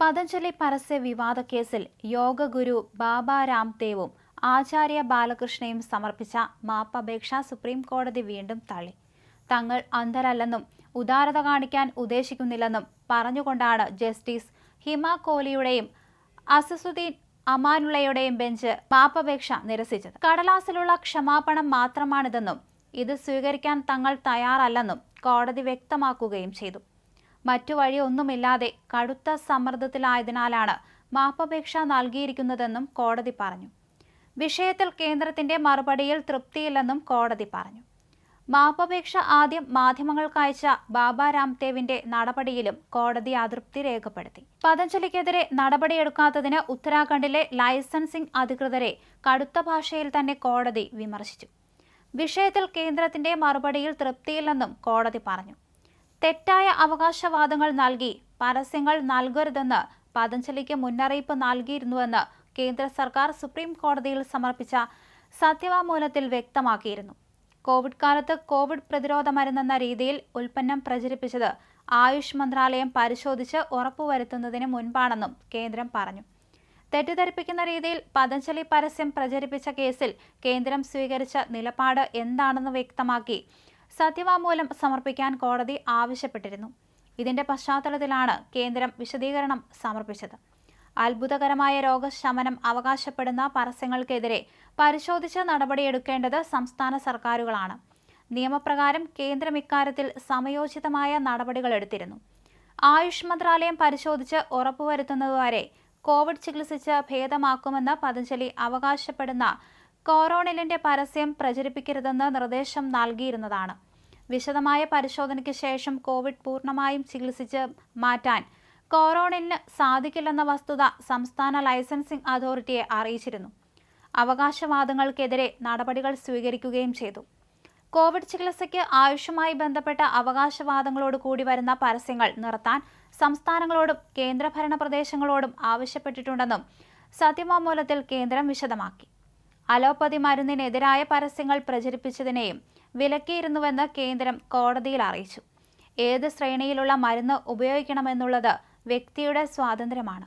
പതഞ്ജലി പരസ്യ വിവാദ കേസിൽ യോഗഗുരു ബാബ രാംദേവും ആചാര്യ ബാലകൃഷ്ണയും സമർപ്പിച്ച മാപ്പപേക്ഷ സുപ്രീം കോടതി വീണ്ടും തള്ളി. തങ്ങൾ അന്ധരല്ലെന്നും ഉദാരത കാണിക്കാൻ ഉദ്ദേശിക്കുന്നില്ലെന്നും പറഞ്ഞുകൊണ്ടാണ് ജസ്റ്റിസ് ഹിമ കോഹ്ലിയുടെയും അസസുദ്ദീൻ അമാനുള്ളയുടെയും ബെഞ്ച് മാപ്പപേക്ഷ നിരസിച്ചത്. കടലാസിലുള്ള ക്ഷമാപണം മാത്രമാണിതെന്നും ഇത് സ്വീകരിക്കാൻ തങ്ങൾ തയ്യാറല്ലെന്നും കോടതി വ്യക്തമാക്കുകയും ചെയ്തു. മറ്റു വഴിയൊന്നുമില്ലാതെ കടുത്ത സമ്മർദ്ദത്തിലായതിനാലാണ് മാപ്പപേക്ഷ നൽകിയിരിക്കുന്നതെന്നും കോടതി പറഞ്ഞു. വിഷയത്തിൽ കേന്ദ്രത്തിന്റെ മറുപടിയിൽ തൃപ്തിയില്ലെന്നും കോടതി പറഞ്ഞു. മാപ്പപേക്ഷ ആദ്യം മാധ്യമങ്ങൾക്ക് അയച്ച ബാബ രാംദേവിന്റെ നടപടിയിലും കോടതി അതൃപ്തി രേഖപ്പെടുത്തി. പതഞ്ജലിക്കെതിരെ നടപടിയെടുക്കാത്തതിന് ഉത്തരാഖണ്ഡിലെ ലൈസൻസിംഗ് അധികൃതരെ കടുത്ത ഭാഷയിൽ തന്നെ കോടതി വിമർശിച്ചു. വിഷയത്തിൽ കേന്ദ്രത്തിന്റെ മറുപടിയിൽ തൃപ്തിയില്ലെന്നും കോടതി പറഞ്ഞു. തെറ്റായ അവകാശവാദങ്ങൾ നൽകി പരസ്യങ്ങൾ നൽകരുതെന്ന് പതഞ്ജലിക്ക് മുന്നറിയിപ്പ് നൽകിയിരുന്നുവെന്ന് കേന്ദ്ര സർക്കാർ സുപ്രീം കോടതിയിൽ സമർപ്പിച്ച സത്യവാങ്മൂലത്തിൽ വ്യക്തമാക്കിയിരുന്നു. കോവിഡ് കാലത്ത് കോവിഡ് പ്രതിരോധ മരുന്നെന്ന രീതിയിൽ ഉൽപ്പന്നം പ്രചരിപ്പിച്ചത് ആയുഷ് മന്ത്രാലയം പരിശോധിച്ച് ഉറപ്പുവരുത്തുന്നതിന് മുൻപാണെന്നും കേന്ദ്രം പറഞ്ഞു. തെറ്റിദ്ധരിപ്പിക്കുന്ന രീതിയിൽ പതഞ്ജലി പരസ്യം പ്രചരിപ്പിച്ച കേസിൽ കേന്ദ്രം സ്വീകരിച്ച നിലപാട് എന്താണെന്ന് വ്യക്തമാക്കി സത്യവാങ്മൂലം സമർപ്പിക്കാൻ കോടതി ആവശ്യപ്പെട്ടിരുന്നു. ഇതിന്റെ പശ്ചാത്തലത്തിലാണ് കേന്ദ്രം വിശദീകരണം സമർപ്പിച്ചത്. അത്ഭുതകരമായ രോഗശമനം അവകാശപ്പെടുന്ന പരസ്യങ്ങൾക്കെതിരെ പരിശോധിച്ച് നടപടിയെടുക്കേണ്ടത് സംസ്ഥാന സർക്കാരുകളാണ്. നിയമപ്രകാരം കേന്ദ്രം ഇക്കാര്യത്തിൽ സമയോചിതമായ നടപടികൾ എടുത്തിരുന്നു. ആയുഷ് മന്ത്രാലയം പരിശോധിച്ച് ഉറപ്പുവരുത്തുന്നതുവരെ കോവിഡ് ചികിത്സിച്ച് ഭേദമാക്കുമെന്ന് പതഞ്ജലി അവകാശപ്പെടുന്ന കോറോണിലിന്റെ പരസ്യം പ്രചരിപ്പിക്കരുതെന്ന് നിർദ്ദേശം നൽകിയിരുന്നതാണ്. വിശദമായ പരിശോധനയ്ക്ക് ശേഷം കോവിഡ് പൂർണമായും ചികിത്സിച്ച് മാറ്റാൻ കോറോണിന് സാധിക്കില്ലെന്ന വസ്തുത സംസ്ഥാന ലൈസൻസിംഗ് അതോറിറ്റിയെ അറിയിച്ചിരുന്നു. അവകാശവാദങ്ങൾക്കെതിരെ നടപടികൾ സ്വീകരിക്കുകയും ചെയ്തു. കോവിഡ് ചികിത്സയ്ക്ക് ആയുഷുമായി ബന്ധപ്പെട്ട അവകാശവാദങ്ങളോട് കൂടി വരുന്ന പരസ്യങ്ങൾ നിർത്താൻ സംസ്ഥാനങ്ങളോടും കേന്ദ്രഭരണ പ്രദേശങ്ങളോടും ആവശ്യപ്പെട്ടിട്ടുണ്ടെന്നും സത്യമാമൂലത്തിൽ കേന്ദ്രം വിശദമാക്കി. അലോപ്പതി മരുന്നിനെതിരായ പരസ്യങ്ങൾ പ്രചരിപ്പിച്ചതിനെയും വിലക്കിയിരുന്നുവെന്ന് കേന്ദ്രം കോടതിയിൽ അറിയിച്ചു. ഏത് ശ്രേണിയിലുള്ള മരുന്ന് ഉപയോഗിക്കണമെന്നുള്ളത് വ്യക്തിയുടെ സ്വാതന്ത്ര്യമാണ്.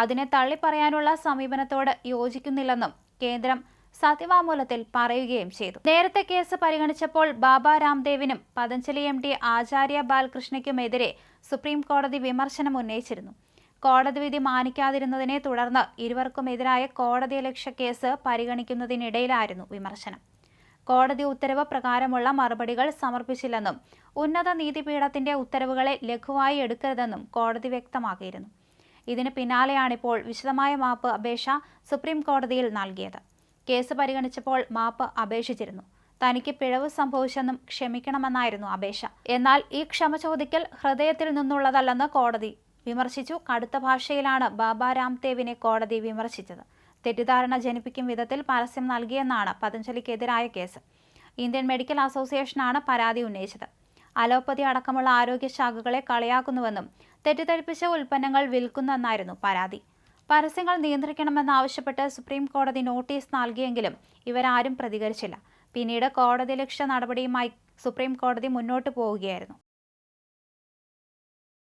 അതിനെ തള്ളിപ്പറയാനുള്ള സമീപനത്തോട് യോജിക്കുന്നില്ലെന്നും കേന്ദ്രം സത്യവാങ്മൂലത്തിൽ പറയുകയും ചെയ്തു. നേരത്തെ കേസ് പരിഗണിച്ചപ്പോൾ ബാബ രാംദേവിനും പതഞ്ജലി എം ഡി ആചാര്യ ബാലകൃഷ്ണയ്ക്കുമെതിരെ സുപ്രീം കോടതി വിമർശനം ഉന്നയിച്ചിരുന്നു. കോടതി വിധി മാനിക്കാതിരുന്നതിനെ തുടർന്ന് ഇരുവർക്കുമെതിരായ കോടതിയലക്ഷ്യ കേസ് പരിഗണിക്കുന്നതിനിടയിലായിരുന്നു വിമർശനം. കോടതി ഉത്തരവ് പ്രകാരമുള്ള മറുപടികൾ സമർപ്പിച്ചില്ലെന്നും ഉന്നത നീതിപീഠത്തിന്റെ ഉത്തരവുകളെ ലഘുവായി എടുക്കരുതെന്നും കോടതി വ്യക്തമാക്കിയിരുന്നു. ഇതിന് പിന്നാലെയാണിപ്പോൾ വിശദമായ മാപ്പ് അപേക്ഷ സുപ്രീം കോടതിയിൽ നൽകിയത്. കേസ് പരിഗണിച്ചപ്പോൾ മാപ്പ് അപേക്ഷിച്ചിരുന്നു. തനിക്ക് പിഴവ് സംഭവിച്ചെന്നും ക്ഷമിക്കണമെന്നായിരുന്നു അപേക്ഷ. എന്നാൽ ഈ ക്ഷമ ചോദിക്കൽ ഹൃദയത്തിൽ നിന്നുള്ളതല്ലെന്ന് കോടതി വിമർശിച്ചു. കടുത്ത ഭാഷയിലാണ് ബാബ രാംദേവിനെ കോടതി വിമർശിച്ചത്. തെറ്റിദ്ധാരണ ജനിപ്പിക്കും വിധത്തിൽ പരസ്യം നൽകിയെന്നാണ് പതഞ്ജലിക്കെതിരായ കേസ്. ഇന്ത്യൻ മെഡിക്കൽ അസോസിയേഷനാണ് പരാതി ഉന്നയിച്ചത്. അലോപ്പതി അടക്കമുള്ള ആരോഗ്യ ശാഖകളെ കളിയാക്കുന്നുവെന്നും തെറ്റിദ്ധരിപ്പിച്ച ഉൽപ്പന്നങ്ങൾ വിൽക്കുന്നെന്നായിരുന്നു പരാതി. പരസ്യങ്ങൾ നിയന്ത്രിക്കണമെന്നാവശ്യപ്പെട്ട് സുപ്രീം കോടതി നോട്ടീസ് നൽകിയെങ്കിലും ഇവരാരും പ്രതികരിച്ചില്ല. പിന്നീട് കോടതി ലക്ഷ്യ നടപടിയുമായി സുപ്രീം കോടതി മുന്നോട്ട് പോവുകയായിരുന്നു.